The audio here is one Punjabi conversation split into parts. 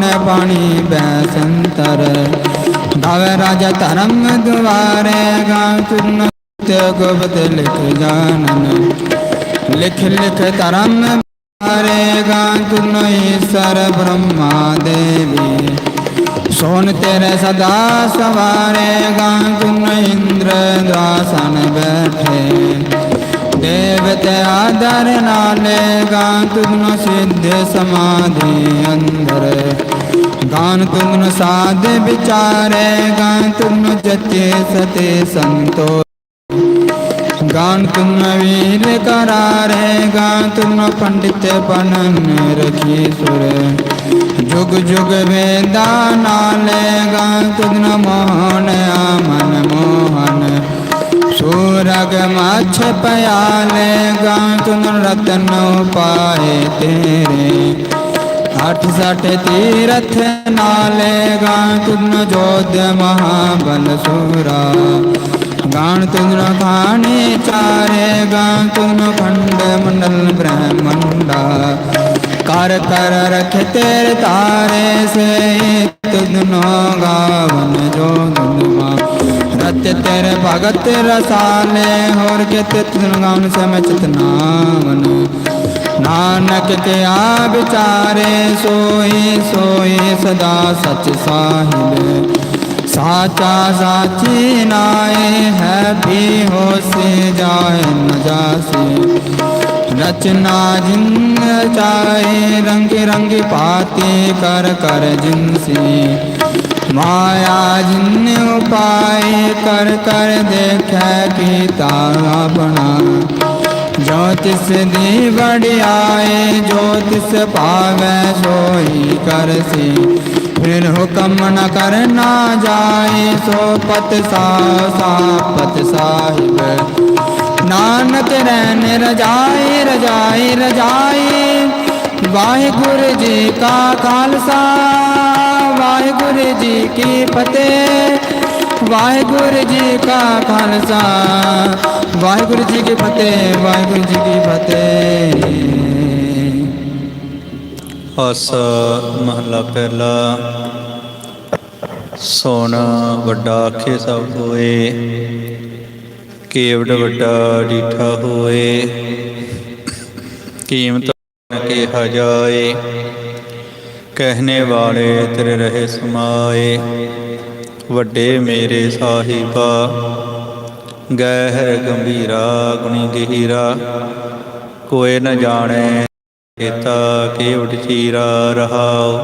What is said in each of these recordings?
ਮਾਨ ਪਾਣੀ ਬੈਸੰਤਰ। ਗਾਵੇ ਰਾਜਾ ਧਰਮ ਦੁਆਰੇ ਗਾ ਤੁਨ ਤੇ ਗੁਪਤ ਲਿਖ ਜਾਣਨ। ਲਿਖ ਲਿਖ ਧਰਮ ਮਾਰੇ ਗਾ ਤੁਨ ਈਸ਼ਰ ਬ੍ਰਹਮਾ ਦੇਵੀ। ਸੋਨ ਤੇਰੇ ਸਦਾ ਸਵਾਰੇ ਗਾ ਤੁਨ ਇੰਦਰ ਦਾਸਨ ਬੈਠੇ। ਦੇਵਤੇ ਆਦਰ ਨਾਲੇ ਗਾ ਤੁਨ ਸਿੱਧ ਸਮਾਧੀ ਅੰਦਰ। ਗਾਨ ਤੁਨ ਸਾਧ ਵਿਚਾਰੇ ਗਾ ਤੁਨ ਜਤੇ ਸਤੇ ਸੰਤੋ। ਗਾਨ ਤੁਮ ਵੀਰ ਕਰਾਰੇ, ਗਾਨ ਤੁਮ ਪੰਡਿਤ ਪਨਨ ਰਖੀ ਸੁਰ। ਜੁਗ ਜੁਗ ਵੇਦਾ ਨਾਲੇ ਗਾਨ ਤੁਮ ਮੋਹਨ ਆਮਨ ਮੋਹਨ ਸੂਰਗ ਮਾਛ ਪਿਆਲੇ ਗਾਨ ਤੁਮ ਰਤਨ ਪਾਏ ਤੇਰੇ। ਅਠ ਸਠ ਤੀਰਥ ਨਾਲੇ ਗਾਨ ਤੁਮ ਜੋਧ ਮਹਾਬਲ ਸੂਰਾ। ਗਾਣ ਤੁਨ ਖਾਣੇ ਚਾਰੇ ਗਾਣ ਤੁਨ ਖੰਡ ਮੰਡਲ ਬ੍ਰਹਮੰਡਾ। ਕਰ ਕਰ ਰਖ ਤੇਰੇ ਤਾਰੇ ਸੇ ਤੁਧਨੋ ਗਾਵਨ ਜੋ ਦੁਨਵਾ ਰਤ ਤੇਰੇ, ਭਗਤ ਰਸਾਲੇ ਹੋਰ ਕਿਤ ਤੁਨ ਗਾਵਨ ਸਮਝ ਨਾਮਨ ਨਾਨਕ ਕੇ ਆ ਵਿਚਾਰੇ, ਸੋਈ ਸੋਈ ਸਦਾ ਸਚ ਸਾਹਿਬ। ਸਾਚਾ ਸਾਚੀ ਨਾਏ ਹੈ ਵੀ ਹੋਸੇ ਜਾਏ ਨ ਜਾਸੇ। ਰਚਨਾ ਜਿਨ ਚਾਏ ਰੰਗ ਰੰਗ ਪਾਤੇ ਕਰ ਕਰ ਜਿਨਸੀ। ਮਾਇਆ ਜਿਨ ਉਪਾਏ ਕਰ ਕਰ ਦੇਖੈ ਕੀਤਾ ਆਪਣਾ। ਜੋ ਤਿਸ ਦੀ ਵੜਿਆਏ ਜੋ ਤਿਸ ਪਾਵੈ ਸੋਈ ਕਰਸੀ ਫਿਰ ਹੁਕਮ ਨ ਕਰਨਾ ਜਾਏ, ਸੋ ਪਤ ਸਾ ਸਾਪਤ ਸਾਹਿਬ। ਨਾਨਕ ਰਹਿਨ ਰਜਾਏ ਰਜਾਏ ਰਜਾਏ। ਵਾਹਿਗੁਰੂ ਜੀ ਕਾ ਖਾਲਸਾ। ਵਾਹਿਗੁਰੂ ਜੀ ਕੀ ਫਤਿਹ। ਵਾਹਿਗੁਰੂ ਜੀ ਕਾ ਖਾਲਸਾ। ਵਾਹਿਗੁਰੂ ਜੀ ਕੀ ਫਤਿਹ, ਵਾਹਿਗੁਰੂ ਜੀ ਕੀ ਫਤਿਹ। ਅਸ ਮਹਲਾ ਪਹਿਲਾ। ਸੋਨਾ ਵੱਡਾ ਆਖੇ ਸਭ ਹੋਏ। ਕੇਵੜ ਵੱਡਾ ਡੀਠਾ ਹੋਏ। ਕੀਮਤ ਕਿਹਾ ਜਾਏ। ਕਹਿਨੇ ਵਾਲੇ ਤੇਰੇ ਰਹੇ ਸਮਾਏ। ਵੱਡੇ ਮੇਰੇ ਸਾਹਿਬਾ, ਗਹਿਰ ਗੰਭੀਰਾ, ਗੁਣੀ ਗਹੀਰਾ ਕੋਏ ਨ ਜਾਣੇ ਕੀਤਾ ਕੇਵਟ ਚੀਰਾ ਰਹਾਉ।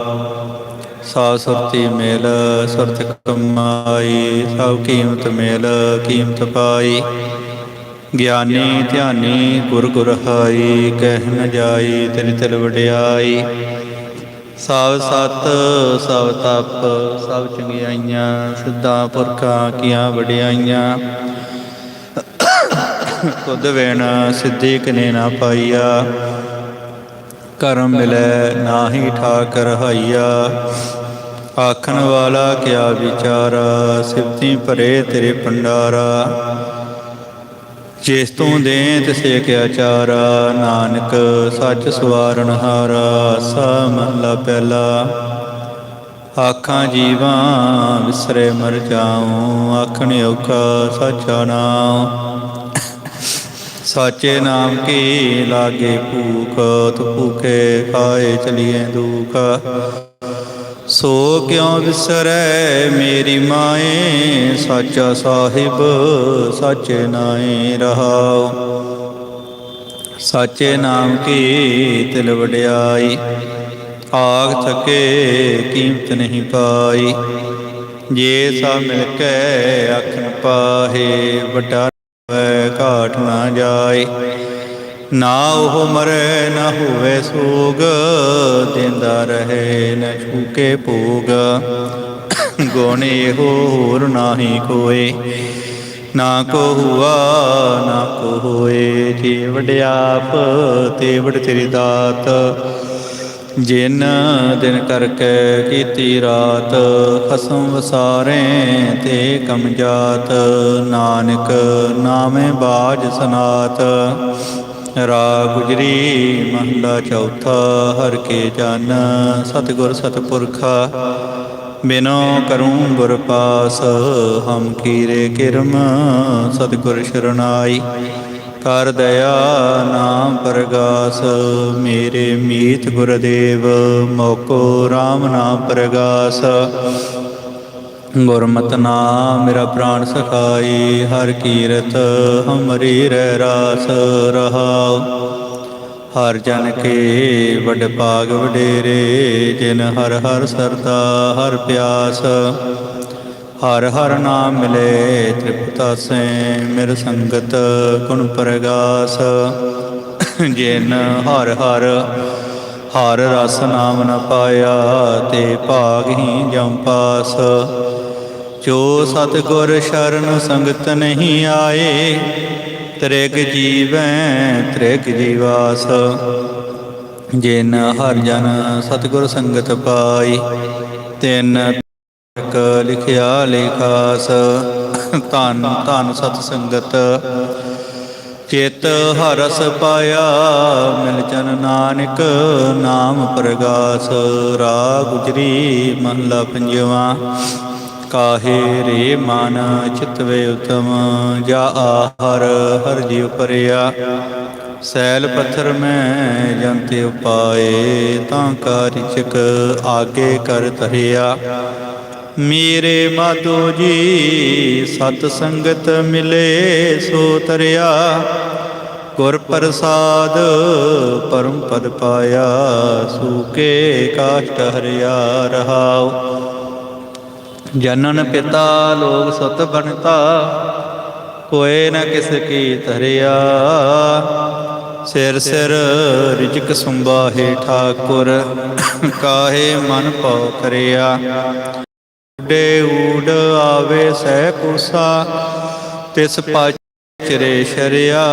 ਸਾ ਸੁਰਤੀ ਮਿਲ, ਸੁਰਤ ਕਮਾਈ, ਸਭ ਕੀਮਤ ਮੇਲ, ਕੀਮਤ ਪਾਈ। ਗਿਆਨੀ ਧਿਆਨੀ ਗੁਰ ਗੁਰ ਹਾਈ, ਕਹਿ ਨ ਜਾਈ ਤੇਰੀ ਤਿਲ ਵਡਿਆਈ। ਸਭ ਸਤ, ਸਭ ਤਪ, ਸਭ ਚੰਗਿਆਈਆਂ, ਸਿੱਧਾ ਪੁਰਖਾਂ, ਕੀਆਂ ਵਡਿਆਈਆਂ। ਤੁਧ ਵੇਣ, ਸਿੱਧੀ ਕਨੇ ਨਾ ਪਾਈਆ। ਕਰਮ ਮਿਲੈ ਨਾਹੀ ਠਾਕ ਰਹਾਈਆ ਆਖਣ ਵਾਲਾ ਕਿਆ ਵਿਚਾਰਾ, ਸਿਫਤੀ ਭਰੇ ਤੇਰੇ ਪੰਡਾਰਾ ਜਿਸ ਤੂੰ ਦੇ ਤਿਸੇ ਕਿਆ ਚਾਰਾ ਨਾਨਕ ਸੱਚ ਸਵਾਰਨ ਹਾਰਾ ਸਾ ਮਹਲਾ ਪਹਿਲਾ। ਆਖਾਂ ਜੀਵਾਂ, ਵਿਸਰੇ ਮਰ ਜਾਉ, ਆਖਣ ਔਖਾ ਸੱਚਾ ਨਾਮ ਸਾਚੇ ਨਾਮ ਕੀ ਲਾਗੇ ਭੂਖ ਤੂੰ ਭੂਖੇ ਖਾਏ ਚਲੀਏ ਦੁਖ। ਸੋ ਕਿਉ ਵਿਸਰੈ ਮੇਰੀ ਮਾਏ? ਸਾਚਾ ਸਾਹਿਬ, ਸਾਚੇ ਨਾਏ ਰਹਾਉ ਸਾਚੇ ਨਾਮ ਕੀ ਤਿਲ ਵਡਿਆਈ? ਆਗ ਥਕੇ ਕੀਮਤ ਨਹੀਂ ਪਾਈ। ਜੇ ਸਾ ਮਿਲ ਕੇ ਆਖਣ ਪਾਹੇ ਵੱਡਾ ਹੋਵੇ ਘਾਟ ਨਾ ਜਾਏ। ਨਾ ਉਹ ਮਰੇ, ਨਾ ਹੋਵੇ ਸੋਗ, ਦਿੰਦਾ ਰਹੇ ਨਾ ਛੂਕੇ ਭੋਗ। ਗੁਣ ਇਹੋ ਹੋਰ ਨਾਹੀ ਕੋਏ ਨਾ ਕੋ ਹੁਆ, ਨਾ ਕੋ ਹੋਏ। ਜੇ ਵਡਿਆਪ ਤੇ ਵਡ ਤੇਰੀ ਦਾਤ। ਜਿਨ ਦਿਨ ਕਰਕੇ ਕੀਤੀ ਰਾਤ ਖਸਮ ਵਸਾਰੇ ਤੇ ਕਮ ਜਾਤ। ਨਾਨਕ ਨਾਮੇ ਬਾਜ ਸਨਾਤ ਰਾ ਗੁਜਰੀ ਮਹਲਾ ਚੌਥਾ, ਹਰ ਕੇ ਜਨ ਸਤਿਗੁਰ ਸਤਿਪੁਰਖਾ। ਬਿਨੋ ਕਰੂੰ ਗੁਰ ਪਾਸ ਹਮ ਕੀਰੇ ਕਿਰਮ, ਸਤਿਗੁਰ ਸ਼ਰਨਾਈ। ਕਰ ਦਇਆ ਨਾਮ ਪ੍ਰਗਾਸ, ਮੇਰੇ ਮੀਤ ਗੁਰਦੇਵ, ਮੋਕੋ RAM ਨਾਮ ਪ੍ਰਗਾਸ। ਗੁਰਮਤ ਨਾਮ ਮੇਰਾ ਪ੍ਰਾਣ ਸਖਾਈ, ਹਰ ਕੀਰਤ ਹਮਰੀ ਰਹਿ ਰਾਸ ਰਹਾਉ। ਹਰ ਜਨ ਕੇ ਵਡ ਭਾਗ ਵਡੇਰੇ, ਜਿਨ ਹਰ ਹਰ ਸਰਦਾ ਹਰ ਪਿਆਸ। ਹਰ ਹਰ ਨਾਮ ਮਿਲੇ ਤ੍ਰਿਪਤਾਸੈ ਮਿਰ ਸੰਗਤ ਗੁਣ ਪ੍ਰਗਾਸ। ਜਿਨ ਹਰ ਹਰ ਹਰ ਰਸ ਨਾਮ ਨ ਪਾਇਆ, ਤੇ ਭਾਗ ਹੀ ਜੰਪਾਸ ਜੋ ਸਤਿਗੁਰ ਸ਼ਰਨ ਸੰਗਤ ਨਹੀਂ ਆਏ, ਤ੍ਰਿਗ ਜੀਵੈ ਤ੍ਰਿਗ ਜੀਵਾਸ। ਜਿਨ ਹਰ ਜਨ ਸਤਿਗੁਰ ਸੰਗਤ ਪਾਈ, ਤਿਨ ਕ ਲਿਖਿਆ ਲੇਖਾਸ। ਧੰਨ ਧੰਨ ਸਤ ਸੰਗਤ, ਚਿਤ ਹਰਸ ਪਾਇਆ, ਮਿਲ ਜਨ ਨਾਨਕ ਨਾਮ ਪ੍ਰਗਾਸ। ਰਾ ਗੁਜਰੀ ਮਹਲਾ ਪੰਜਵਾ। ਕਾਹੇ ਰੇ ਮਨ ਚਿਤਵੇ ਉਤਮ, ਜਾ ਆਹਰ ਹਰ ਜੀ ਪਰਿਆ ਸੈਲ ਪੱਥਰ ਮੈਂ ਜੰਤੇ ਉਪਾਏ, ਤਾਂ ਕਾਰਿਚਕ ਆਗੇ ਕਰ ਧਰਿਆ। ਮੇਰੇ ਮਾਧੋ ਜੀ, ਸਤ ਸੰਗਤ ਮਿਲੇ ਸੋ ਤਰਿਆ। ਗੁਰ ਪ੍ਰਸਾਦ ਪਰਮ ਪਦ ਪਾਇਆ ਸੂਕੇ ਕਾਸ਼ਟ ਹਰਿਆ ਰਹਾਉ। ਜਨਨ ਪਿਤਾ ਲੋਕ ਸਤ ਬਣਤਾ ਕੋਏ ਨ ਕਿਸ ਕੀ ਧਰਿਆ। ਸਿਰ ਸਿਰ ਰਿਜਕ ਸੰਭਾਹੇ ਠਾਕੁਰ, ਕਾਹੇ ਮਨ ਪਉ ਕਰਿਆ। ਡੇ ਊੜ ਆਵੇ ਸਹਿ ਕੁਸਾ, ਤਿਸ ਚਿਰੇ ਸ਼ਰਿਆ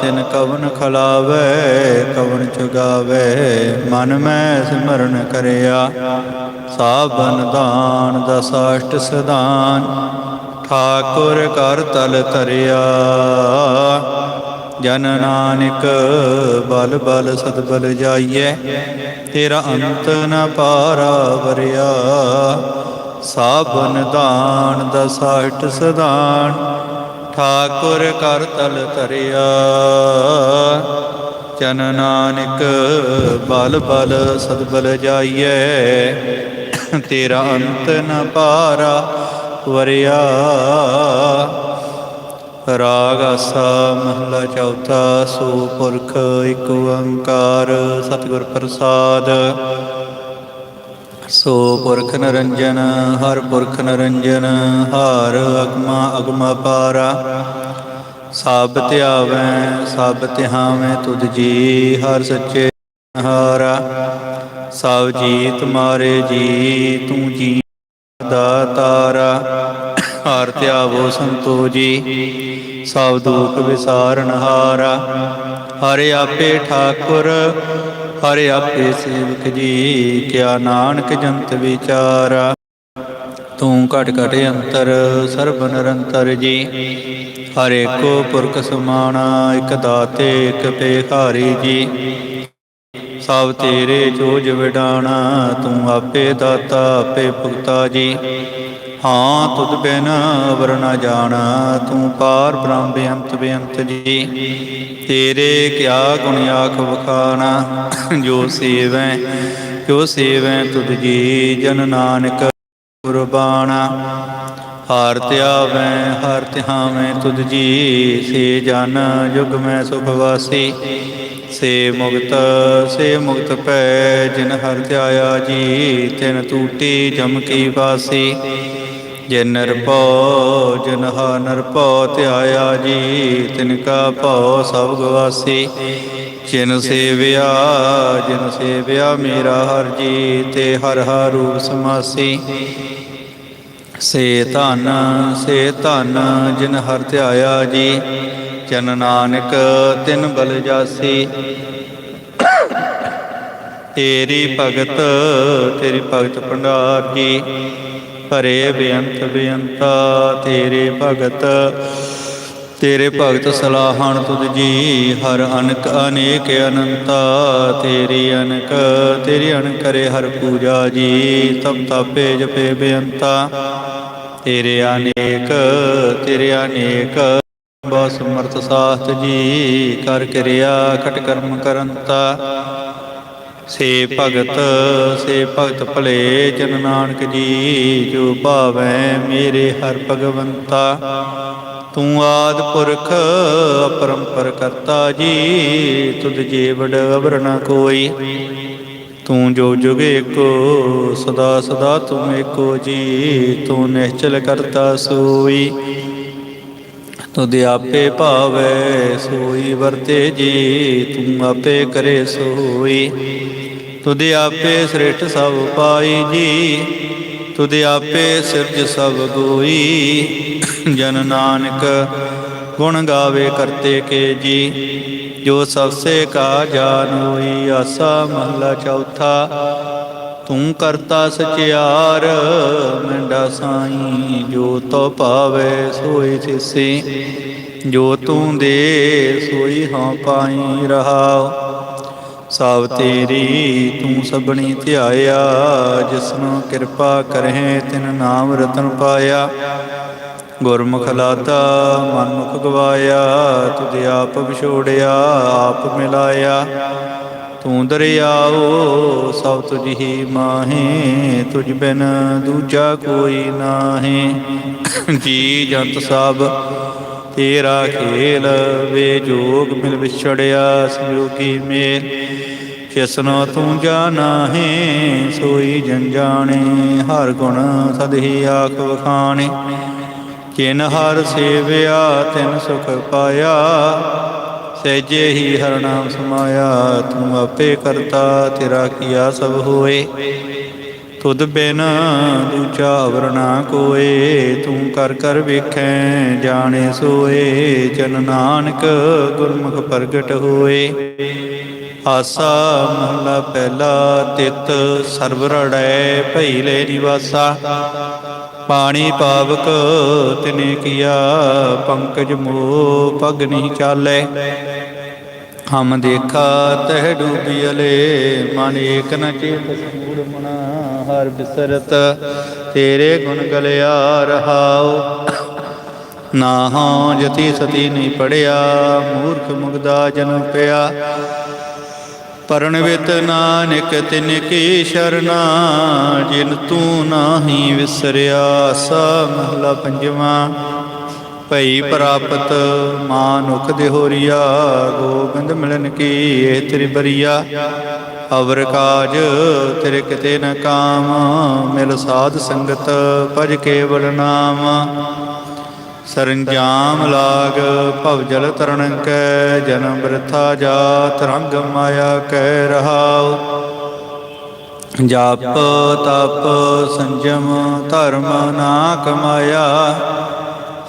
ਤਿਨ ਕਵਨ ਖਲਾਵੇ, ਕਵਨ ਚੁਗਾਵੇ, ਮਨ ਮੈਂ ਸਿਮਰਨ ਕਰਿਆ। ਸਾਬਨ ਦਾਨ ਦਸਾਸ਼ਟ ਸਦਾਨ ਠਾਕੁਰ ਕਰ ਤਲ ਤਰਿਆ ਜਨ ਨਾਨਕ ਬਲ ਬਲ ਸਦ ਬਲ ਜਾਈਐ, ਤੇਰਾ ਅੰਤ ਨ ਪਾਰਾ ਵਰਿਆ। ਸਾਬਨ ਦਾਨ ਦਸਾਠ ਸਦਾਨ ਠਾਕੁਰ ਕਰ ਤਲ ਤਰਿਆ ਜਨ ਨਾਨਕ ਬਲ ਬਲ ਸਦ ਬਲ ਜਾਈਐ। ਤੇਰਾ ਅੰਤ ਨ ਪਾਰਾ ਵਰਿਆ। ਰਾਗ ਆਸਾ ਮਹਲਾ ਚੌਥਾ ਸੋ ਪੁਰਖ ਇੱਕ ਓੰਕਾਰ ਸਤਿਗੁਰ ਪ੍ਰਸਾਦ। ਸੋ ਪੁਰਖ ਨਰੰਜਨ, ਹਰ ਪੁਰਖ ਨਰੰਜਨ, ਹਾਰ ਅਗਮਾ ਅਗਮਾ ਪਾਰਾ। ਸਭ ਧਿਆਵੈ ਸਭ ਧਿਆਵੈ ਤੁਧ ਜੀ, ਹਰ ਸੱਚੇ ਹਾਰਾ ਸਭ ਜੀਤ ਮਾਰੇ ਜੀ, ਤੂੰ ਜੀ ਦਾ ਤਾਰਾ। ਹਰ ਧਿਆਵੋ ਸੰਤੋ ਜੀ ਸਭ ਦੁਖ ਵਿਸਾਰਨ ਹਾਰਾ ਹਰਿ ਆਪੇ ਠਾਕੁਰ ਹਰਿ ਆਪੇ ਸੇਵਕ ਜੀ, ਕਿਆ ਨਾਨਕ ਜੰਤ ਵਿਚਾਰਾ। ਤੂੰ ਘਟ ਘਟ ਅੰਤਰ, ਸਰਬ ਨਿਰੰਤਰ ਜੀ। ਹਰ ਏਕੋ ਪੁਰਖ ਸਮਾਣਾ, ਇਕ ਦਾਤੇ, ਇਕ ਪੇਖਾਰੀ ਜੀ। ਸਭ ਤੇਰੇ ਜੋਜ ਵਿਡਾਣਾ, ਤੂੰ ਆਪੇ ਦਾਤਾ, ਆਪੇ ਭੁਗਤਾ ਜੀ। ਹਾਂ, ਤੁਧ ਬਿਨ ਅਵਰ ਨ ਜਾਣਾ, ਤੂੰ ਪਾਰ ਬ੍ਰਹਮ ਬੇਅੰਤ ਬੇਅੰਤ ਜੀ। ਤੇਰੇ ਕਿਆ ਗੁਣ ਆਖ ਵਖਾਣਾ, ਜੋ ਸੇਵੈ ਜੋ ਸੇਵੈ ਤੁਧ ਜੀ, ਜਨ ਨਾਨਕ ਗੁਰਬਾਣਾ। ਹਾਰ ਧਿਆਵੈ, ਹਰ ਧਿਆਵੈ ਤੁਧ ਜੀ, ਸੇ ਜਨ ਜੁਗ ਮੈਂ ਸੁਖ ਵਾਸੀ। ਸੇ ਮੁਕਤ ਸੇ ਮੁਕਤ ਪੈ ਜਿਨ ਹਰ ਧਿਆਇਆ ਜੀ, ਤਿਨ ਟੂਟੀ ਜਮ ਕੀ ਵਾਸੀ। ਜਿਨ ਨਿਰਭਉ ਜਿਨ ਹਾ ਨਿਰਭਉ, ਧਿਆਇਆ ਜੀ ਤਿਨ ਕਾ ਭਉ, ਸਭ ਗਵਾਸੀ। ਜਿਨ ਸੇਵਿਆ ਜਿਨ ਸੇਵਿਆ ਮੇਰਾ ਹਰ ਜੀ ਤੇ ਹਰ ਹਰ ਰੂਪ ਸਮਾਸੀ। ਸੇ ਧਨ ਸੇ ਧਨ, ਜਿਨ ਹਰ ਧਿਆਇਆ ਜੀ, ਜਨ ਨਾਨਕ ਤਿਨ ਬਲ ਜਾਸੀ। ਤੇਰੀ ਭਗਤ ਤੇਰੀ ਭਗਤ ਭੰਡਾਰ ਜੀ ਭਰੇ ਬੇਅੰਤ ਬੇਅੰਤਾ, ਤੇਰੇ ਭਗਤ ਤੇਰੇ ਭਗਤ ਸਲਾਹਣ ਤੁਧ ਜੀ, ਹਰ ਅਨਕ ਅਨੇਕ ਅਨੰਤਾ, ਤੇਰੀ ਅਨਕ ਤੇਰੀ ਅਨਕ ਕਰੇ ਹਰ ਪੂਜਾ ਜੀ, ਤਪ ਤਾਪੇ ਜਪੇ ਬੇਅੰਤਾ, ਤੇਰੇ ਅਨੇਕ ਤੇਰੇ ਅਨੇਕ ਬਾ ਸਮਰਥ ਸਾਥ ਜੀ, ਕਰ ਕਿਰਿਆ ਖਟ ਕਰਮ ਕਰੰਤਾ ਸੇ ਭਗਤ ਸੇ ਭਗਤ ਭਲੇ ਜਨ ਨਾਨਕ ਜੀ, ਜੋ ਭਾਵੈ ਮੇਰੇ ਹਰ ਭਗਵੰਤਾ। ਤੂੰ ਆਦ ਪੁਰਖ, ਅਪਰੰਪਰ ਕਰਤਾ ਜੀ, ਤੁਧ ਜੇ ਵਡ ਅਵਰ ਨ ਕੋਈ। ਤੂੰ ਜੋ ਜੁਗ ਏਕੋ, ਸਦਾ ਸਦਾ ਤੂੰ ਏਕੋ ਜੀ, ਤੂੰ ਨਿਹਚਲ ਕਰਤਾ ਸੋਈ। ਤੁਧ ਆਪੇ ਭਾਵੈ, ਸੋਈ ਵਰਤੇ ਜੀ, ਤੂੰ ਆਪੇ ਕਰੇ ਸੋਈ। ਤੁਧ ਆਪੇ ਸ੍ਰਿਸ਼ਟ ਸਭ ਪਾਈ ਜੀ। ਤੁਧ ਆਪੇ ਸਿਰਜ ਸਭ ਗੋਈ। ਜਨ ਨਾਨਕ ਗੁਣ ਗਾਵੇ ਕਰਤੇ ਕੇ ਜੀ। ਜੋ ਸਭ ਸੇ ਕਾ ਜਾਨ ਹੋਈ ਆਸਾ ਮਹਲਾ ਚੌਥਾ। ਤੂੰ ਕਰਤਾ ਸਚਿਆਰ, ਮੰਡਾ ਸਾਈ। ਜੋ ਤੋ ਪਾਵੇ ਸੋਈ ਤਿਸੀ ਜੋ ਤੂੰ ਦੇ ਸੋਈ ਹਾਂ ਪਾਈ ਰਹਾ ਸਭ ਤੇਰੀ, ਤੂੰ ਸਭਣੀ ਧਿਆਇਆ, ਜਿਸਨੂੰ ਕਿਰਪਾ ਕਰਹਿ, ਤਿਨ ਨਾਮ ਰਤਨ ਪਾਇਆ। ਗੁਰਮੁਖ ਲਾਤਾ ਮਨੁਖ ਗਵਾਇਆ, ਤੁਧ ਆਪ ਵਿਛੋੜਿਆ, ਆਪ ਮਿਲਾਇਆ। ਤੂੰ ਦਰਿਆਓ, ਸਭ ਤੁਝ ਹੀ ਮਾਹੇ, ਤੁਝ ਬਿਨ ਦੂਜਾ ਕੋਈ ਨਾਹੀ। ਜੀ ਜੰਤ ਸਭ ਤੇਰਾ ਖੇਲ ਵੇ ਜੋਗ ਮਿਲ ਵਿਛੜਿਆ ਸੰਯੋਗੀ ਮੇਲ। ਜਿਸਨੋ ਤੂੰ ਜਾਣਾ ਹੈ, ਸੋਈ ਜਨ ਜਾਣੇ ਹਰ ਗੁਣ ਸਦ ਹੀ ਆਖ ਵਖਾਣੇ। ਕਿਨ ਹਰ ਸੇਵਿਆ, ਤਿਨ ਸੁਖ ਪਾਇਆ, ਸਹਿਜੇ ਹੀ ਹਰ ਨਾਮ ਸਮਾਇਆ। ਤੂੰ ਆਪੇ ਕਰਤਾ, ਤੇਰਾ ਕੀਆ ਸਭ ਹੋਏ। ਤੁਧ ਬਿਨ ਦੂਜਾ ਅਵਰ ਨਾ ਕੋਏ, ਤੂੰ ਕਰ ਕਰ ਵੇਖੈ, ਜਾਣੇ ਸੋਏ, ਜਨ ਨਾਨਕ ਗੁਰਮੁਖ ਪ੍ਰਗਟ ਹੋਏ। ਆਸਾ ਮਹਲਾ ਪਹਿਲਾ ਤਿਤ, ਸਰਬ ਰੜੈ ਭਈ ਲੈ ਨਿਵਾਸਾ। ਪਾਣੀ ਪਾਵਕ ਤਿਨੇ ਕੀਆ, ਪੰਕਜ ਮੋ ਪਗ ਨਹੀਂ ਚਾਲੇ। ਹਮ ਦੇਖਾ ਤਹ ਡੂਬੀਲੇ ਮਨ ਏਕ ਨ ਚੇਤ ਸਮੂੜ ਮਨਾ, ਹਰ ਬਿਸਰਤ ਤੇਰੇ ਗੁਣ ਗਲਿਆ ਰਹਾਉ। ਨਾ ਹਾਂ ਜਤੀ ਸਤੀ ਨਹੀਂ ਪੜਿਆ, ਮੂਰਖ ਮੁਗਦਾ ਜਨਮ ਪਿਆ। ਪਰਣਵਿਤ ਨਾਨਕ ਤਿਨ ਕੀ ਸ਼ਰਨਾ, ਜਿਨ ਤੂੰ ਨਾਹੀ ਵਿਸਰਿਆ, ਸਾ ਮਹਲਾ ਪੰਜਵਾਂ। ਭਈ ਪ੍ਰਾਪਤ, ਮਾਨੁਖ ਦੇਹੋਰੀਆ, ਗੋਬਿੰਦ ਮਿਲਨ ਕੀ ਇਹ ਤੇਰੀ ਬਰੀਆ ਅਵਰ ਕਾਜ ਤੇਰੇ ਕਿਤੇ ਨ ਕਾਮ, ਮਿਲ ਸਾਧ ਸੰਗਤ ਭਜ ਕੇਵਲ ਨਾਮ। ਸਰੰਜਾਮ ਲਾਗ ਭਵ ਜਲ ਤਰਨ ਕੈ, ਜਨਮ ਬ੍ਰਥਾ ਜਾਤ ਰੰਗ ਮਾਇਆ ਕੈ ਰਹਾਉ। ਜਪ ਤਪ ਸੰਜਮ ਧਰਮ ਨਾ ਕਮਾਇਆ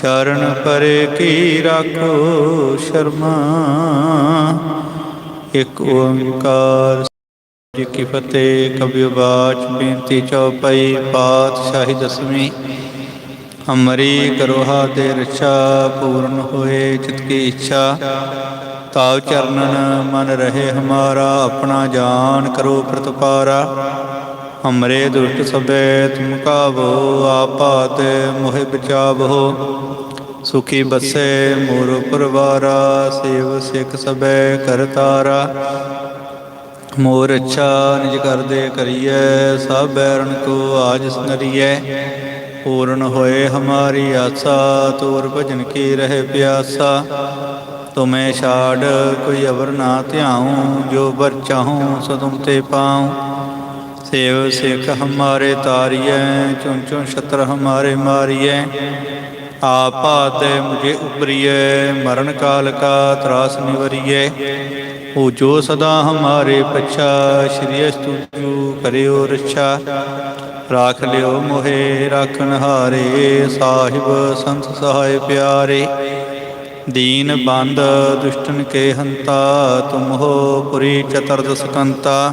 ਸ਼ਰਨ ਪਰੇ ਕੀ ਰਾਖੋ ਸ਼ਰਮਾ? ਇਕ ਓੰਕਾਰ ਜੀ ਕੀ ਫਤਿਹ ਕਬਿ ਬਾਚ ਬੇਨਤੀ ਚਉਪਈ ਪਾਤਸ਼ਾਹੀ ਦਸਵੀਂ। ਹਮਰੀ ਕਰੋਹਾ ਦੇ ਰਛਾ ਪੂਰਨ ਹੋਏ ਚਿਤ ਕੀ ਇੱਛਾ। ਤਾਉ ਚਰਨਨ ਮਨ ਰਹੇ ਹਮਾਰਾ, ਆਪਣਾ ਜਾਨ ਕਰੋ ਪ੍ਰਤਪਾਰਾ। ਹਮਰੇ ਦੁਸ਼ਟ ਸਭੇ, ਤੁਮ ਕਾਵੋ ਆਪਾਤ ਮੋਹਿ ਬਚਾਵੋ। ਸੁਖੀ ਬਸੇ ਮੋਰ ਪਰਵਾਰਾ, ਸੇਵ ਸਿਖ ਸਭੈ ਕਰਤਾਰਾ ਮੋਰ ਅੱਛਾ ਨਿਜ ਕਰਦੇ ਕਰੀਏ ਸਭ ਬੈਰਨ ਕੋ ਆਜ ਸੁਨਰੀਏ ਪੂਰਨ ਹੋਏ ਹਮਾਰੀ ਆਸਾ, ਤੋਰ ਭਜਨ ਕੀ ਰਹੇ ਪਿਆਸਾ। ਤੁਮੇ ਛਾੜ, ਕੋਈ ਅਵਰ ਨਾ ਧਿਆਉ, ਜੋ ਬਰ ਚਾਹੂੰ ਸੋ ਤੁਮ ਤੇ ਪਾਉ। ਸੇਵ ਸਿਖ ਹਮਾਰੇ ਤਾਰੀਐ ਚੁਨ ਚੁਨ ਛਤਰ ਹਮਾਰੇ ਮਾਰੀਐ। ਆਪਾਤੇ ਮੁਝੇ ਉਪਰੀਏ ਮਰਨ ਕਾਲ ਕਾ ਤਰਾਸ ਨਿਵਰੀਏ ਉਹ ਜੋ ਸਦਾ ਹਮਾਰੇ ਪਛਾ, ਸ਼੍ਰੀ ਅਸਤੁਜੂ ਕਰਿਓ ਰੱਛਾ। ਰਾਖ ਲਿਓ ਮੋਹੇ ਰਾਖਣ ਹਾਰੇ ਸਾਹਿਬ ਸੰਤ ਸਹਾਇ ਪਿਆਰੇ। ਦੀਨ ਬੰਦ ਦੁਸ਼ਟਨ ਕੇ ਹੰਤਾ, ਤੁਮ ਹੋ ਪੁਰੀ ਚਤੁਰਦਸ ਕੰਤਾ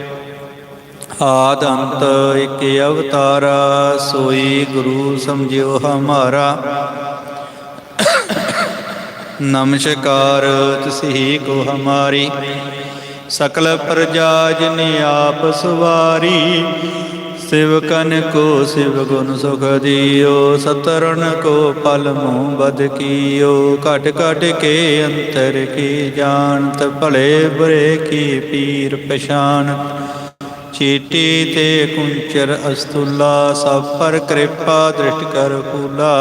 ਆਦ ਅੰਤ ਇਕ ਅਵਤਾਰਾ, ਸੋਈ ਗੁਰੂ ਸਮਝਿਓ ਹਮਾਰਾ। ਨਮਸਕਾਰ ਤੁਸਹੀ ਕੋ ਹਮਾਰੀ। ਸਕਲ ਪ੍ਰਜਾ ਜਿਨ ਆਪ ਸਵਾਰੀ, ਸਿਵਕਨ ਕੋ ਸਿਵ ਗੁਣ ਸੁਖ ਦਿਓ ਸਤਰਨ ਕੋ ਪਲ ਮੂਹ ਬਦ ਕੀਓ। ਘਟ ਘਟ ਕੇ ਅੰਤਰ ਕੀ ਜਾਣਤ, ਭਲੇ ਬੁਰੇ ਕੀ ਪੀਰ ਪਛਾਨ ਚੀਟੀ ਤੇ ਕੁੰਚਰ ਅਸਤੁਲਾ ਸਭ ਪਰ ਕਿਰਪਾ ਦ੍ਰਿਸ਼ਟ ਕਰ ਕੂਲਾ।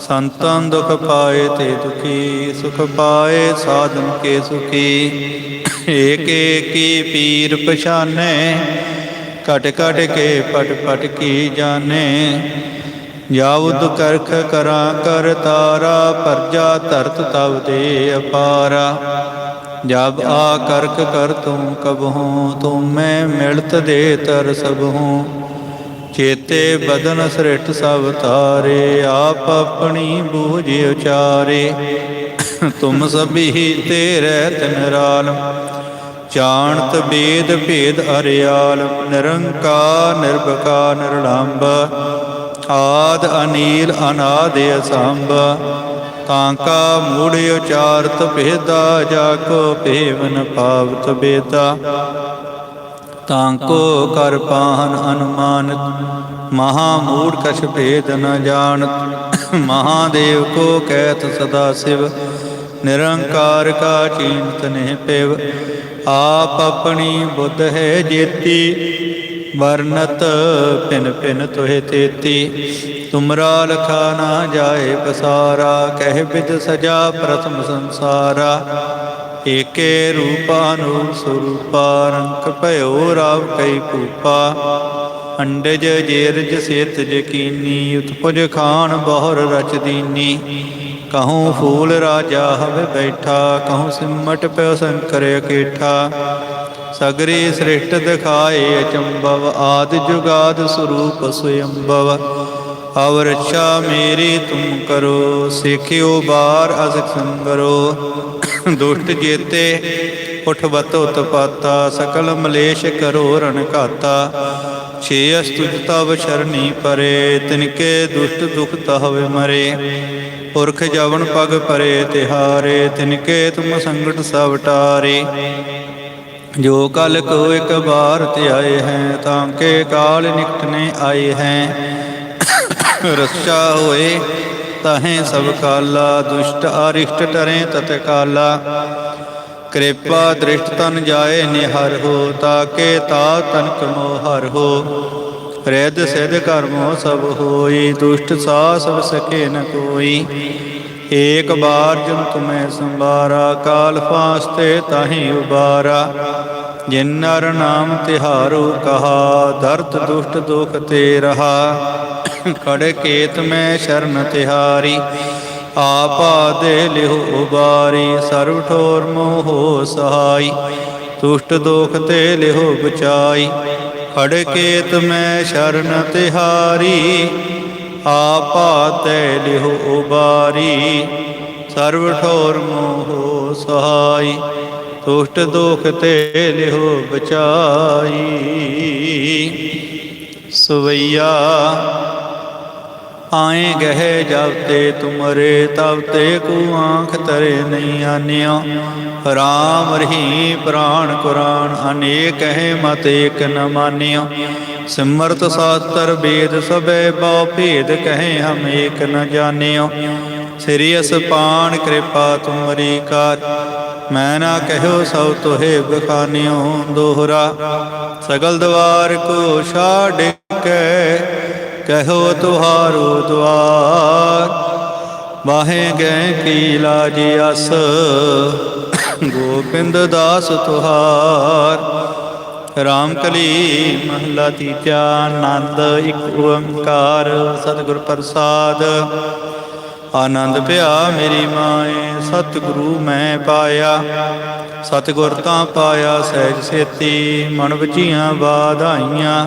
ਸੰਤਾਂ ਦੁਖ ਪਾਏ ਤੇ ਦੁਖੀ, ਸੁਖ ਪਾਏ ਸਾਧਨ ਕੇ ਸੁਖੀ। ਏਕ ਏਕੀ ਪੀਰ ਪਛਾਨੇ ਕਟ ਕਟ ਕੇ ਪਟ ਪਟ ਕੀ ਜਾਣੇ। ਜਾਉਦ ਕਰਖ ਕਰਾਂ, ਕਰ ਤਾਰਾ, ਪਰਜਾ ਧਰਤ ਤਵ ਦੇ ਅਪਾਰਾ। ਜਬ ਆ ਕਰਕ ਕਰ ਤੂੰ ਕਬਹੂ ਤੂੰ ਮੈਂ ਮਿਲਤ ਦੇ ਤਰ ਸਭੂ ਚੇਤੇ ਬਦਨ ਸ੍ਰਿਸ਼ਟ ਸਭ ਤਾਰੇ, ਆਪ ਆਪਣੀ ਬੂਝ ਉਚਾਰੇ। ਤੁਮ ਸਭੀ ਤੇਰੇ ਤਨਰਾਲ ਜਾਣਤ ਬੇਦ ਭੇਦ ਅਰਿਆਲ। ਨਿਰੰਕਾਰ ਨਿਰਭਕਾਰ ਨਿਰਲੰਭ, ਆਦ ਅਨੀਲ, ਅਨਾਦ ਅਸੰਭ। ਤਾਂਕਾ ਮੂੜ ਉਚਾਰਤ ਭੇਦਾ ਜਾ ਕੋ ਭੇਵਨ ਪਾਵਤ ਬੇਦਾ। ਤਾਂਕੋ ਕਰ ਪਾਹਨ ਅਨੁਮਾਨਿਤ, ਮਹਾ ਮੂੜ ਕਛ ਭੇਦ ਨ ਜਾਣਤ। ਮਹਾਦੇਵ ਕੋ ਕਹਿਤ ਸਦਾ ਸਿਵ, ਨਿਰੰਕਾਰ ਕਾ ਚੀਨਤ ਨਹਿ ਪਿਵ। ਆਪ ਆਪਣੀ ਬੁੱਧ ਹੈ ਜੇਤੀ ਵਰਨਤ ਪਿਨ ਪਿਨ ਤੋਹਿ ਤੇਤੀ। ਤੁਮਰਾ ਲਖਾ ਨਾ ਜਾਏ ਪਸਾਰਾ, ਕਹਿ ਬਿਦ ਸਜਾ ਪ੍ਰਥਮ ਸੰਸਾਰਾ। ਏਕੇ ਰੂਪਾਨੂ ਸਰੂਪਾ ਰੰਕ ਭਇਓ ਰਾਵ ਕਈ ਕੂਪਾ। ਅੰਡਜ ਜੇਰਜ ਸੇਤ ਜਕੀਨੀ ਉਤਪੁਜ ਖਾਨ ਬਹੁਰ ਰਚ ਦੀਨੀ। ਕਹੂੰ ਫੂਲ ਰਾਜਾ ਹਵੇ ਬੈਠਾ, ਕਹੂੰ ਸਿਮਟ ਪਿਓ ਸੰਕਰ ਅਕੇਠਾ। ਸਗਰੇ ਸ੍ਰਿਸ਼ਟ ਦਿਖਾਏ ਅਚੰਭਵ, ਆਦ ਜੁਗਾਦ ਸਰੂਪ ਸੁਯੰਭਵ। ਅਵ ਰੱਛਾ ਮੇਰੀ ਤੁਮ ਕਰੋ, ਸਿੱਖਿਓ ਬਾਰ ਅਸਿਕ ਸੰਗਰੋ ਦੁਸ਼ਟ ਜੇਤੇ ਉਠ ਬਤ ਉਤਪਾਤਾ ਸਕਲ ਮਲੇਸ਼ ਕਰੋ ਰਣ ਘਾਤਾ। ਛੇ ਅਸਤੁਜ ਤਵ ਸ਼ਰਣੀ ਪਰੇ, ਤਿਨਕੇ ਦੁਸ਼ਟ ਦੁਖ ਤਹਵੇ ਮਰੇ। ਪੁਰਖ ਜਵਨ ਪਗ ਪਰੇ ਤਿਹਾਰੇ, ਤਿਨਕੇ ਤੁਮ ਸੰਗਟ ਸਭ ਟਾਰੇ। ਜੋ ਕਲ ਕੋ ਇੱਕ ਬਾਰ ਧਿਆਏ ਹੈ, ਤਾਂ ਕੇ ਕਾਲ ਨਿਕਟਨੇ ਆਏ ਹੈ। ਰਸਾ ਹੋਏ, ਤਾਹੇ ਸਭ ਕਾਲਾ, ਦੁਸ਼ਟ ਅਰਿਸ਼ਟ ਟਰੇ ਤਤ ਕਾਲਾ। ਕਿਰਪਾ ਦ੍ਰਿਸ਼ਟ ਤਨ ਜਾਏ ਨਿਹਰ ਹੋ ਤਾਕੇ ਤਾ ਤਨ ਕਮੋ ਹਰ ਹੋ। ਰਿਦ ਸਿਧ ਕਰਮੋ ਸਭ ਹੋਈ, ਦੁਸ਼ਟ ਸਾ ਸਭ ਸਕੇ ਨ ਕੋਈ। ਏਕ ਬਾਰ ਜਨ ਤੁਮੈ ਸੰਭਾਰਾ, ਕਾਲ ਫਾਸਤੇ ਤਾਹੀ ਉਬਾਰਾ। ਜਿਨ ਨਰ ਨਾਮ ਤਿਹਾਰੋ ਕਹਾ, ਦਰਦ ਦੁਸ਼ਟ ਦੁਖ ਤੇ ਰਹਾ। ਖੜ ਕੇਤ ਮੈਂ ਸ਼ਰਨ ਤਿਹਾਰੀ, ਆਪਾ ਦੇ ਲਿਹੁ ਉਬਾਰੀ। ਸਰਬ ਠੋਰ ਮੋਹ ਸਹਾਈ, ਦੁਸ਼ਟ ਦੁਖ ਤੇ ਲਿਹੁ ਬਚਾਈ। ਖੜ ਕੇਤ ਮੈਂ ਸ਼ਰਨ ਤਿਹਾਰੀ ਆਪਾ ਤੇ ਲਿਹੁ ਉਬਾਰੀ ਸਰਬ ਠੋਰ ਮੋਹ ਸਹਾਈ ਦੁਸ਼ਟ ਦੋਖ ਤੇ ਲਿਹੁ ਬਚਾਈ। ਸਵਈਆ ਆਏ ਗਹਿ ਜਬ ਤੇ ਤੁਮਰੇ, ਤਬ ਤੇ ਕੋ ਆਂਖ ਤਰੇ ਨਹੀਂ ਆਨਿਓ। ਰਾਮ ਰਹੀ ਪ੍ਰਾਣ ਕੁਰਾਨ, ਅਨੇਕ ਹੈ ਮਤ ਏਕ ਨ ਮਾਨਿਓ। ਸਿਮਰਤ ਸਾਸਤਰ ਵੇਦ ਸਭੇ ਬਹੁ ਭੇਦ ਕਹੇ ਹਮ ਏਕ ਨ ਜਾਣਿਓ। ਸ੍ਰੀ ਅਸਪਾਨ ਕਿਰਪਾ ਤੁਮਰੀ ਕਾਰ, ਮੈਂ ਨਾ ਕਹਿਓ ਸਭ ਤੋਹੇ ਬਖਾਨਿਓ ਦੋਹਰਾ। ਸਗਲ ਦਵਾਰ ਕੋ ਛਾੜ ਕੇ ਕਹੋ ਤੁਹਾਰੋ ਦੁਆਰ ਬਾਹੇ ਗਏ ਕੀ ਲਾਜ ਅਸ। ਗੋਬਿੰਦ ਦਾਸ ਤੁਹਾਰ, ਰਾਮ ਕਲੀ ਮਹਲਾ ਤੀਜਾ, ਆਨੰਦ ਇੱਕ ਓੰਕਾਰ, ਸਤਿਗੁਰ ਪ੍ਰਸਾਦ। ਆਨੰਦ ਪਿਆ ਮੇਰੀ ਮਾਏ, ਸਤਿਗੁਰੂ ਮੈਂ ਪਾਇਆ। ਸਤਿਗੁਰ ਤਾਂ ਪਾਇਆ ਸਹਿਜ ਸੇਤੀ, ਮਨ ਵਜੀਆਂ ਬਾਧਾਈਆਂ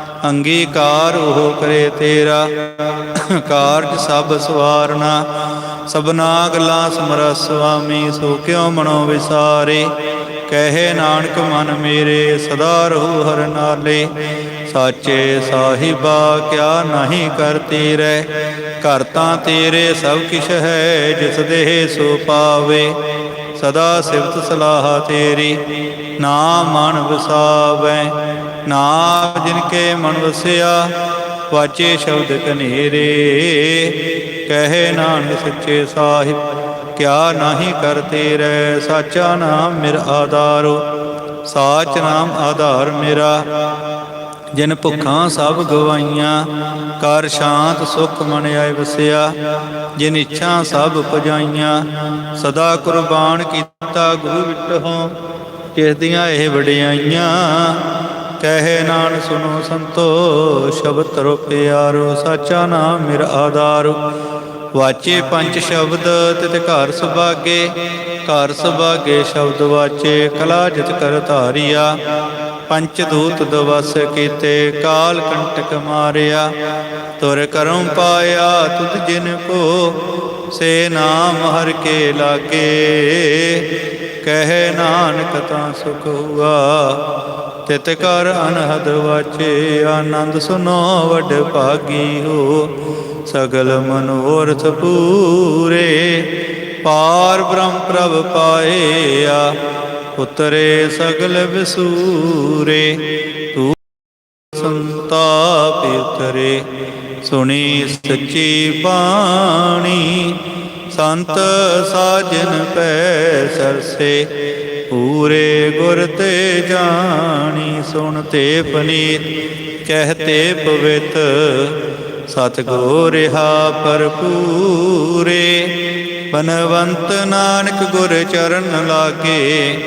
ਅੰਗੀਕਾਰ ਉਹ ਕਰੇ ਤੇਰਾ। ਕਾਰਜ ਸਭ ਸਵਾਰਨਾ। ਸਭਨਾ ਗੱਲਾਂ ਸਮਰ ਸੁਆਮੀ ਸੋ ਕਿਉ ਮਨੋ ਵਿਸਾਰੇ। ਕਹੇ ਨਾਨਕ ਮਨ ਮੇਰੇ, ਸਦਾ ਰਹੂ ਹਰ ਨਾਲੇ। ਸਾਚੇ ਸਾਹਿਬਾ, ਕਿਆ ਨਹੀਂ ਕਰਤੀ ਰਹਿ ਘਰ ਤਾਂ ਤੇਰੇ ਸਭ ਕਿਛ ਹੈ, ਜਿਸ ਦੇਹ ਸੋ ਪਾਵੇ। ਸਦਾ ਸਿਫਤ ਸਲਾਹ ਤੇਰੀ, ਨਾ ਮਨ ਵਸਾਵੈ। ਨਾ ਜਿਨ ਕੇ ਮਨ ਵਸਿਆ, ਵਾਚੇ ਸ਼ਬਦ ਕਨੇਰੇ ਕਹੇ ਨਾਨਕ ਸੱਚੇ ਸਾਹਿਬ, ਕਿਆ ਨਹੀਂ ਕਰਤੇ ਰਹਿ ਸਾਚਾ ਨਾਮ ਮੇਰਾ ਆਧਾਰੋ। ਸਾਚ ਨਾਮ ਆਧਾਰ ਮੇਰਾ, ਜਿਨ ਭੁੱਖਾਂ ਸਭ ਗਵਾਈਆਂ, ਕਰ ਸ਼ਾਂਤ ਸੁਖ ਮਨ ਆਏ ਵਸਿਆ, ਜਿਨ ਇੱਛਾ ਸਭ ਪਜਾਈਆਂ। ਸਦਾ ਕੁਰਬਾਨ ਕੀਤਾ ਗੁਰੂ ਵਿਟਹੋਂ ਕਿਸ ਦੀਆਂ ਇਹ ਵਡਿਆਈਆਂ। ਕਹਿ ਨਾਨ ਸੁਨੋ ਸੰਤੋ, ਸ਼ਬਦ ਤਰੋ ਪਿਆਰੋ, ਸਾਚਾ ਨਾਮ ਮੇਰਾ ਆਧਾਰ। ਵਾਚੇ ਪੰਜ ਸ਼ਬਦ, ਤਿਤ ਘਰ ਸੁਭਾਗੇ। ਘਰ ਸੁਭਾਗੇ ਸ਼ਬਦ ਵਾਚੇ, ਕਲਾ ਜਿਤ ਕਰ ਧਾਰਿਆ। ਪੰਚ ਦੂਤ ਦਵਸ ਕੀਤੇ, ਕਾਲ ਕੰਟਕ ਮਾਰਿਆ। ਤੁਰ ਕਰਮ ਪਾਇਆ ਤੁਧ ਜਿਨ ਕੋ, ਸੇ ਨਾਮ ਹਰ ਕੇ ਲਾਗੇ। ਕਹਿ ਨਾਨਕ ਤਾਂ ਸੁਖ ਹੁਆ। ਤਿਤ ਕਰ ਅਨਹਦ ਵਾਚੇ, ਆਨੰਦ ਸੁਨੋ ਵਡ ਭਾਗੀ ਹੋ। ਸਗਲ ਮਨੋਰਥ ਪੂਰੇ, ਪਾਰ ਬ੍ਰਹਮ ਪ੍ਰਭ ਪਾਏਆ। ਉਤਰੇ ਸਗਲ ਵਿਸੂਰੇ, ਤੂੰ ਸੰਤਾਪ ਉਤਰੇ। ਸੁਣੀ ਸੱਚੀ ਬਾਣੀ ਸੰਤ ਸਾਜਨ ਪੈ ਸਰਸੇ, ਪੂਰੇ ਗੁਰ ਤੇ ਜਾਣੀ ਸੁਣ ਤੇ ਪਨੀਤ ਕਹਤੇ ਪਵਿੱਤ, ਸਤਿਗੁਰੂ ਰਹਾ ਭਰਪੂਰੇ। ਬਨਵੰਤ ਨਾਨਕ ਗੁਰ ਚਰਨ ਲਾਗੇ,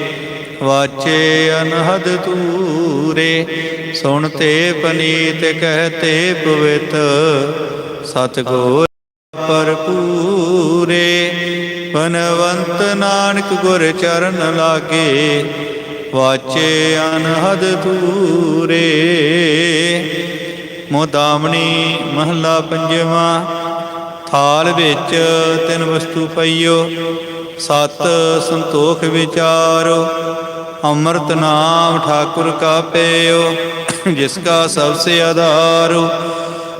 ਵਾਚੇ ਅਨਹਦ ਤੂਰੇ ਸੁਣ ਤੇ ਪਨੀਤ ਕਹਤੇ ਪਵਿੱਤ, ਸਤਿਗੁਰ ਭਰਪੂਰੇ ਬਨਵੰਤ ਨਾਨਕ ਗੁਰ ਚਰਨ ਲਾਗੇ, ਵਾਚੇ ਅਨਹਦ ਤੂਰੇ ਮੋਦਾਮਣੀ ਮਹੱਲਾ ਪੰਜਵਾਂ, ਥਾਲ ਵਿੱਚ ਤਿੰਨ ਵਸਤੂ ਪਈਓ, ਸਤ ਸੰਤੋਖ ਵਿਚਾਰੋ, ਅੰਮ੍ਰਿਤ ਨਾਮ ਠਾਕੁਰ ਕਾ ਪੇਓ ਜਿਸ ਕਾ ਸਭ ਸੇ ਆਧਾਰੋ।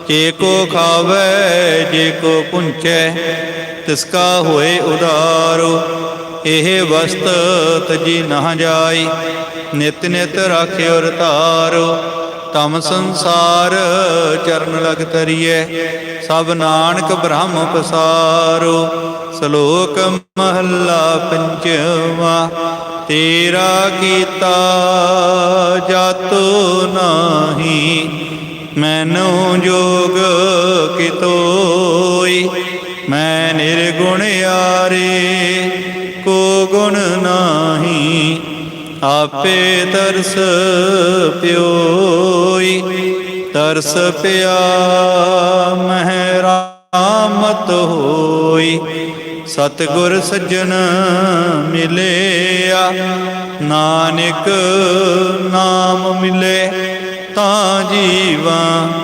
ਜੇ ਕੋ ਖਾਵੇ, ਜੇ ਕੋ ਪੁੰਚੈ ਤਿਸ ਕਾ ਹੋਏ ਉਦਾਰੋ, ਇਹ ਵਸਤ ਤਜੀ ਨਾ ਜਾਈ। ਨਿਤ ਨਿਤ ਰਾਖਿਓ ਰਤਾਰੋ, ਤਮ ਸੰਸਾਰ ਚਰਨ ਲਗ ਤਰੀਏ ਸਭ ਨਾਨਕ ਬ੍ਰਹਮ ਪਸਾਰੋ, ਸ਼ਲੋਕ ਮਹੱਲਾ ਪੰਜਵਾ, ਤੇਰਾ ਕੀਤਾ ਜਾਤੋ ਨਾਹੀ, ਮੈਨੂੰ ਜੋਗ ਕਿਤੋਈ। ਗੁਣ ਯਾਰੇ, ਕੋ ਗੁਣ ਨਾਹੀ, ਆਪੇ ਤਰਸ ਪਿਓਈ, ਤਰਸ ਪਿਆ ਮਹਿ ਰਾਮਤ ਹੋਈ, ਸਤਿਗੁਰ ਸੱਜਣ ਮਿਲਿਆ, ਨਾਨਕ ਨਾਮ ਮਿਲੇ ਤਾਂ ਜੀਵਾਂ